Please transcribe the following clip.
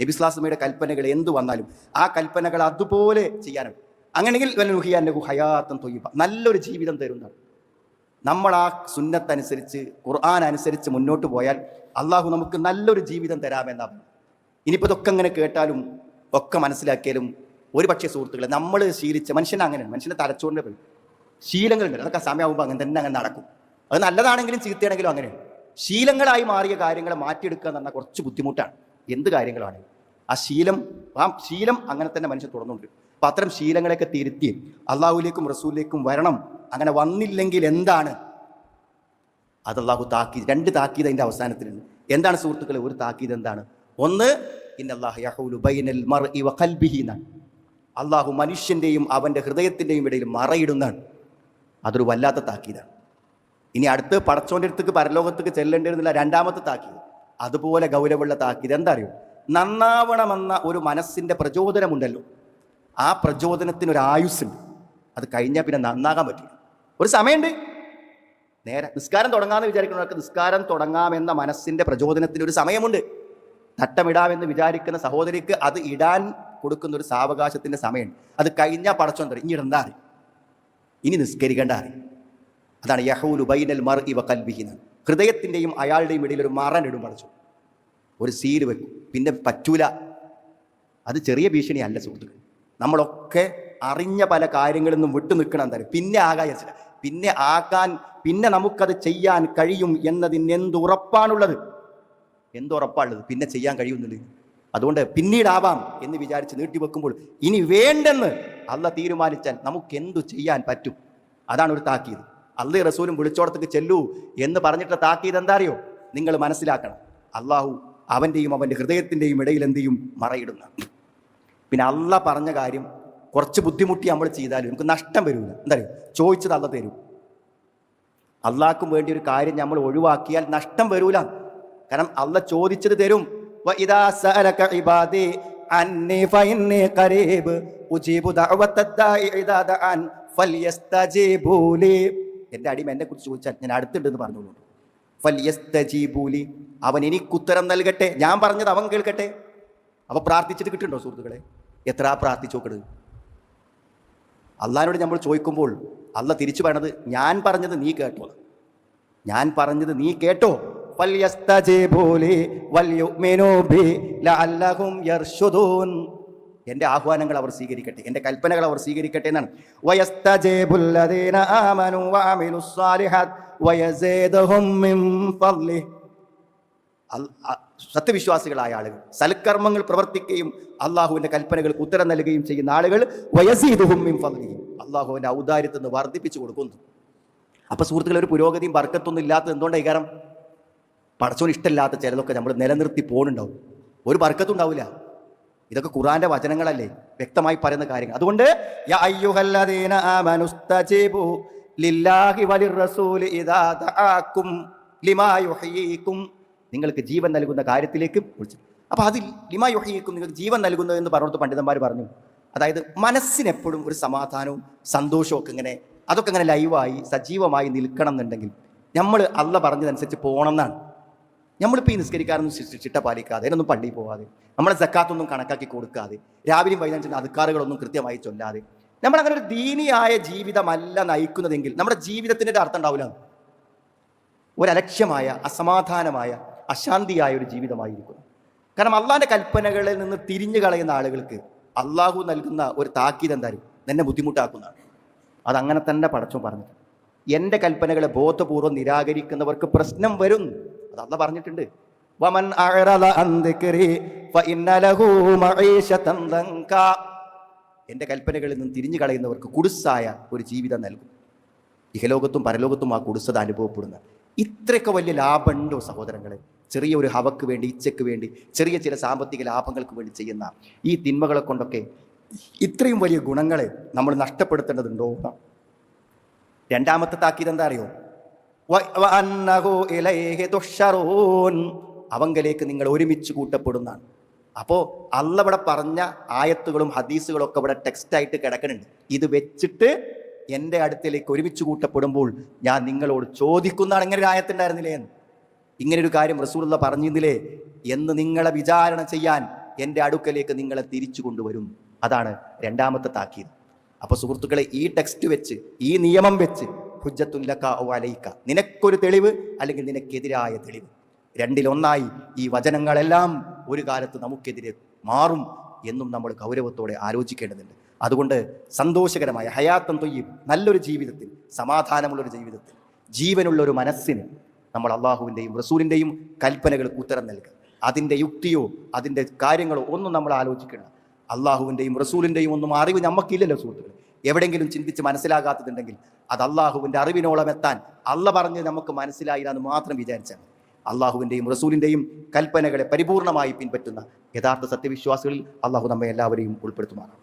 നബിസ്ലാസ്മയുടെ കൽപ്പനകൾ എന്ത് വന്നാലും ആ കൽപ്പനകൾ അതുപോലെ ചെയ്യാനാണ്. അങ്ങനെയെങ്കിൽ വലുഹിയാന്റെ ഹയാത്തം തൊയ്യബ. നല്ലൊരു ജീവിതം തരുന്നതാണ്. നമ്മൾ ആ സുന്നത്തനുസരിച്ച് ഖുർആൻ അനുസരിച്ച് മുന്നോട്ട് പോയാൽ അള്ളാഹു നമുക്ക് നല്ലൊരു ജീവിതം തരാമെന്നാ പറഞ്ഞത്. ഇനിയിപ്പോൾ ഇതൊക്കെ അങ്ങനെ കേട്ടാലും ഒക്കെ മനസ്സിലാക്കിയാലും ഒരു പക്ഷേ സുഹൃത്തുക്കളെ നമ്മൾ ശീലിച്ച മനുഷ്യൻ അങ്ങനെയാണ്. മനുഷ്യന്റെ തലച്ചോറിന്റെ പോയി ശീലങ്ങളുണ്ട്. അതൊക്കെ സമയമാകുമ്പോൾ അങ്ങനെ തന്നെ അങ്ങനെ നടക്കും. അത് നല്ലതാണെങ്കിലും ചീത്തയാണെങ്കിലും അങ്ങനെയാണ്. ശീലങ്ങളായി മാറിയ കാര്യങ്ങളെ മാറ്റിയെടുക്കുക എന്ന് പറഞ്ഞാൽ കുറച്ച് ബുദ്ധിമുട്ടാണ്. എന്ത് കാര്യങ്ങളാണ്? ആ ശീലം ആ ശീലം അങ്ങനെ തന്നെ മനുഷ്യൻ തുടർന്നുണ്ട് അപ്പം അത്തരം ശീലങ്ങളെയൊക്കെ തിരുത്തി അള്ളാഹുലേക്കും റസൂലിലേക്കും വരണം. അങ്ങനെ വന്നില്ലെങ്കിൽ എന്താണ്? അത് അള്ളാഹു താക്കീത്. രണ്ട് താക്കീത് അതിന്റെ അവസാനത്തിലുണ്ട്. എന്താണ് സുഹൃത്തുക്കളെ? ഒരു താക്കീത് എന്താണ്? ഒന്ന് എന്നാണ്. അള്ളാഹു മനുഷ്യന്റെയും അവന്റെ ഹൃദയത്തിന്റെയും ഇടയിൽ മറയിടുന്നതാണ്. അതൊരു വല്ലാത്ത താക്കീതാണ്. ഇനി അടുത്ത് പടച്ചോന്റെ അടുത്തേക്ക് പരലോകത്തേക്ക് ചെല്ലേണ്ടിരുന്നില്ല രണ്ടാമത്തെ താക്കീത്. അതുപോലെ ഗൗരവമുള്ള താക്കീത് എന്താ അറിയോ നന്നാവണമെന്ന ഒരു മനസ്സിന്റെ പ്രചോദനമുണ്ടല്ലോ. ആ പ്രചോദനത്തിന് ഒരു ആയുസ്സുണ്ട്. അത് കഴിഞ്ഞാൽ പിന്നെ നന്നാകാൻ പറ്റില്ല. ഒരു സമയമുണ്ട്. നേരെ നിസ്കാരം തുടങ്ങാമെന്ന് വിചാരിക്കുന്നവർക്ക് നിസ്കാരം തുടങ്ങാമെന്ന മനസ്സിന്റെ പ്രചോദനത്തിന് ഒരു സമയമുണ്ട്. തട്ടമിടാമെന്ന് വിചാരിക്കുന്ന സഹോദരിക്ക് അത് ഇടാൻ കൊടുക്കുന്ന ഒരു സാവകാശത്തിന്റെ സമയമുണ്ട്. അത് കഴിഞ്ഞാൽ പടച്ചോൻ തരും. ഇനി ഇടണ്ടാ ഇനി നിസ്കരിക്കേണ്ട അതാണ് യഹൂൽ ബൈനൽ മർ ഇവ കൽബിഹിന ഹൃദയത്തിന്റെയും അയാളുടെയും ഇടയിൽ ഒരു മറനിടും പടച്ചു. ഒരു സീൽ വെക്കും. പിന്നെ പറ്റൂല. അത് ചെറിയ ഭീഷണിയല്ല സുഹൃത്തുക്കൾ നമ്മളൊക്കെ അറിഞ്ഞ പല കാര്യങ്ങളിൽ നിന്നും വിട്ടു നിൽക്കണം എന്തായാലും പിന്നെ ആകാൻ ചില പിന്നെ ആകാൻ പിന്നെ നമുക്കത് ചെയ്യാൻ കഴിയും എന്നതിന് എന്തുറപ്പാണുള്ളത് എന്തുറപ്പാണുള്ളത് പിന്നെ ചെയ്യാൻ കഴിയുന്നുള്ളത് അതുകൊണ്ട് പിന്നീടാവാം എന്ന് വിചാരിച്ച് നീട്ടിവെക്കുമ്പോൾ ഇനി വേണ്ടെന്ന് അല്ല തീരുമാനിച്ചാൽ നമുക്ക് എന്തു ചെയ്യാൻ പറ്റും? അതാണ് ഒരു താക്കീത്. അള്ളി റസൂലും വിളിച്ചോടത്തേക്ക് ചെല്ലൂ എന്ന് പറഞ്ഞിട്ട് താക്കീത് എന്താ അറിയോ നിങ്ങൾ മനസ്സിലാക്കണം. അള്ളാഹു അവന്റെയും അവന്റെ ഹൃദയത്തിന്റെയും ഇടയിൽ എന്ത് ചെയ്യും? മറയിടുന്ന. പിന്നെ അല്ല പറഞ്ഞ കാര്യം കുറച്ച് ബുദ്ധിമുട്ടി നമ്മൾ ചെയ്താലും നമുക്ക് നഷ്ടം വരില്ല എന്താ പറയുക ചോദിച്ചത് അല്ല തരും. അള്ളാഹ്ക്കും വേണ്ടി ഒരു കാര്യം നമ്മൾ ഒഴിവാക്കിയാൽ നഷ്ടം വരൂല. കാരണം അള്ള ചോദിച്ചത് തരും. ഉജീബു ലീ. أُجِيبُ دَعْوَةَ الدَّاعِ إِذَا دَعَانِ فَلْيَسْتَجِيبُوا لِي എൻ്റെ അടിമ എന്നെ കുറിച്ച് ചോദിച്ചാൽ ഞാൻ അടുത്തുണ്ടെന്ന് പറഞ്ഞോളൂ ഫല്യസ്തജീബൂലി അവൻ എനിക്ക് ഉത്തരം നൽകട്ടെ ഞാൻ പറഞ്ഞത് അവൻ കേൾക്കട്ടെ അവ പ്രാർത്ഥിച്ചിട്ട് കിട്ടുന്നുണ്ടോ സുഹൃത്തുക്കളെ എത്ര പ്രാർത്ഥിച്ചു നോക്കട് അള്ളഹാനോട് നമ്മൾ ചോദിക്കുമ്പോൾ അല്ല തിരിച്ചു പറയണത് ഞാൻ പറഞ്ഞത് നീ കേട്ടോ ഞാൻ പറഞ്ഞത് നീ കേട്ടോ فَلْيَسْتَجِيبُوا لِي وَلْيُؤْمِنُوا بِي لَعَلَّهُمْ يَرْشُدُونَ എന്റെ ആഹ്വാനങ്ങൾ അവർ സ്വീകരിക്കട്ടെ എന്റെ കൽപ്പനകൾ അവർ സ്വീകരിക്കട്ടെ എന്നാണ്. സത്യവിശ്വാസികളായ ആളുകൾ സൽക്കർമ്മങ്ങൾ പ്രവർത്തിക്കുകയും അള്ളാഹുവിന്റെ കൽപ്പനകൾക്ക് ഉത്തരം നൽകുകയും ചെയ്യുന്ന ആളുകൾ വയസീദുഹുമ്മിം ഫലിയും അള്ളാഹുവിന്റെ ഔദാര്യത്തിൽ നിന്ന് വർദ്ധിപ്പിച്ചു കൊടുക്കുന്നു. അപ്പോൾ സുഹൃത്തുക്കൾ ഒരു പുരോഗതിയും വർക്കത്തൊന്നും ഇല്ലാത്തത് എന്തുകൊണ്ടാണ് കാരണം? പടച്ചോൻ ഇഷ്ടമില്ലാത്ത ചിലതൊക്കെ നമ്മൾ നിലനിർത്തി പോകുന്നുണ്ടാവും ഒരു വർക്കത്തുണ്ടാവില്ല ഇതൊക്കെ ഖുറാന്റെ വചനങ്ങളല്ലേ? വ്യക്തമായി പറയുന്ന കാര്യങ്ങൾ. അതുകൊണ്ട് നിങ്ങൾക്ക് ജീവൻ നൽകുന്ന കാര്യത്തിലേക്ക് വിളിച്ചു. അപ്പൊ അതിൽ ലിമാ യുഹ്യീക്കും നിങ്ങൾക്ക് ജീവൻ നൽകുന്നു എന്ന് പറഞ്ഞിട്ട് പണ്ഡിതന്മാർ പറഞ്ഞു. അതായത് മനസ്സിനെപ്പോഴും ഒരു സമാധാനവും സന്തോഷവും ഒക്കെ ഇങ്ങനെ അതൊക്കെ ഇങ്ങനെ ലൈവായി സജീവമായി നിൽക്കണം എന്നുണ്ടെങ്കിൽ നമ്മൾ അല്ല പറഞ്ഞതനുസരിച്ച് പോകണം എന്നാണ്. നമ്മളിപ്പോൾ ഈ നിസ്കരിക്കാരൊന്നും ശി- ചിട്ട പാലിക്കാതെ അതിനൊന്നും പള്ളിയിൽ പോകാതെ നമ്മളെ സക്കാത്തൊന്നും കണക്കാക്കി കൊടുക്കാതെ രാവിലെയും വൈകുന്നേരം അധികാറുകളൊന്നും കൃത്യമായി ചൊല്ലാതെ നമ്മൾ അങ്ങനെ ഒരു ദീനിയായ ജീവിതമല്ല നയിക്കുന്നതെങ്കിൽ നമ്മുടെ ജീവിതത്തിന്റെ ഒരു അർത്ഥം ഉണ്ടാവില്ല. ഒരലക്ഷ്യമായ അസമാധാനമായ അശാന്തിയായ ഒരു ജീവിതമായിരിക്കും. കാരണം അള്ളാഹിന്റെ കൽപ്പനകളിൽ നിന്ന് തിരിഞ്ഞു കളയുന്ന ആളുകൾക്ക് അള്ളാഹു നൽകുന്ന ഒരു താക്കീത് എന്തായാലും എന്നെ ബുദ്ധിമുട്ടാക്കുന്നതാണ്. അതങ്ങനെ തന്നെ പടച്ചു പറഞ്ഞു എന്റെ കൽപ്പനകളെ ബോധപൂർവം നിരാകരിക്കുന്നവർക്ക് പ്രശ്നം വരും. അത് പറഞ്ഞിട്ടുണ്ട്. വമൻ. എന്റെ കൽപ്പനകളിൽ നിന്ന് തിരിഞ്ഞു കളയുന്നവർക്ക് കുടുസായ ഒരു ജീവിതം നൽകും. ഇഹലോകത്തും പരലോകത്തും ആ കുടുസത അനുഭവപ്പെടുന്ന ഇത്രയൊക്കെ വലിയ ലാഭമുണ്ടോ സഹോദരങ്ങളെ? ചെറിയ ഒരു ഹവക്ക് വേണ്ടി ഇച്ഛയ്ക്ക് വേണ്ടി ചെറിയ ചില സാമ്പത്തിക ലാഭങ്ങൾക്ക് വേണ്ടി ചെയ്യുന്ന ഈ തിന്മകളെ കൊണ്ടൊക്കെ ഇത്രയും വലിയ ഗുണങ്ങളെ നമ്മൾ നഷ്ടപ്പെടുത്തേണ്ടതുണ്ടോ? രണ്ടാമത്തെ താക്കീത് എന്താ അറിയോ? അവങ്കലേക്ക് നിങ്ങൾ ഒരുമിച്ച് കൂട്ടപ്പെടുന്നതാണ്. അപ്പോൾ അല്ല ഇവിടെ പറഞ്ഞ ആയത്തുകളും ഹദീസുകളും ഒക്കെ ഇവിടെ ടെക്സ്റ്റായിട്ട് കിടക്കുന്നുണ്ട്. ഇത് വെച്ചിട്ട് എന്റെ അടുത്തേക്ക് ഒരുമിച്ച് കൂട്ടപ്പെടുമ്പോൾ ഞാൻ നിങ്ങളോട് ചോദിക്കുന്നതാണ് ഇങ്ങനെ ഒരു ആയത്തുണ്ടായിരുന്നില്ലേ എന്ന്. ഇങ്ങനെ ഒരു കാര്യം റസൂലുള്ള പറഞ്ഞിരുന്നില്ലേ? എന്ന് നിങ്ങളെ വിചാരണ ചെയ്യാൻ എന്റെ അടുക്കലേക്ക് നിങ്ങളെ തിരിച്ചു കൊണ്ടുവരും. അതാണ് രണ്ടാമത്തെ താക്കീത്. അപ്പോൾ സുഹൃത്തുക്കളെ ഈ ടെക്സ്റ്റ് വെച്ച് ഈ നിയമം വെച്ച് ഹുജ്ജത്തുല്ലക്ക ഓ അലയിക്ക നിനക്കൊരു തെളിവ് അല്ലെങ്കിൽ നിനക്കെതിരായ തെളിവ്. രണ്ടിലൊന്നായി ഈ വചനങ്ങളെല്ലാം ഒരു കാലത്ത് നമുക്കെതിരെ മാറും എന്നും നമ്മൾ ഗൗരവത്തോടെ ആലോചിക്കേണ്ടതുണ്ട്. അതുകൊണ്ട് സന്തോഷകരമായ ഹയാത്തം തൊയ്യും നല്ലൊരു ജീവിതത്തിൽ സമാധാനമുള്ളൊരു ജീവിതത്തിൽ ജീവനുള്ളൊരു മനസ്സിന് നമ്മൾ അള്ളാഹുവിന്റെയും റസൂലിന്റെയും കൽപ്പനകൾക്ക് ഉത്തരം നൽകുക. അതിന്റെ യുക്തിയോ അതിന്റെ കാര്യങ്ങളോ ഒന്നും നമ്മൾ ആലോചിക്കണം അള്ളാഹുവിന്റെയും റസൂലിന്റെയും ഒന്നും അറിവ് നമുക്കില്ലല്ലോ സുഹൃത്തുക്കൾ എവിടെയെങ്കിലും ചിന്തിച്ച് മനസ്സിലാകാത്തതുണ്ടെങ്കിൽ അത് അള്ളാഹുവിന്റെ അറിവിനോളം എത്താൻ അള്ള പറഞ്ഞ് നമുക്ക് മനസ്സിലായില്ല എന്ന് മാത്രം വിചാരിച്ചാൽ. അള്ളാഹുവിന്റെയും റസൂലിന്റെയും കൽപ്പനകളെ പരിപൂർണമായി പിൻപറ്റുന്ന യഥാർത്ഥ സത്യവിശ്വാസികളിൽ അള്ളാഹു നമ്മെ എല്ലാവരെയും ഉൾപ്പെടുത്തുമാറാണ്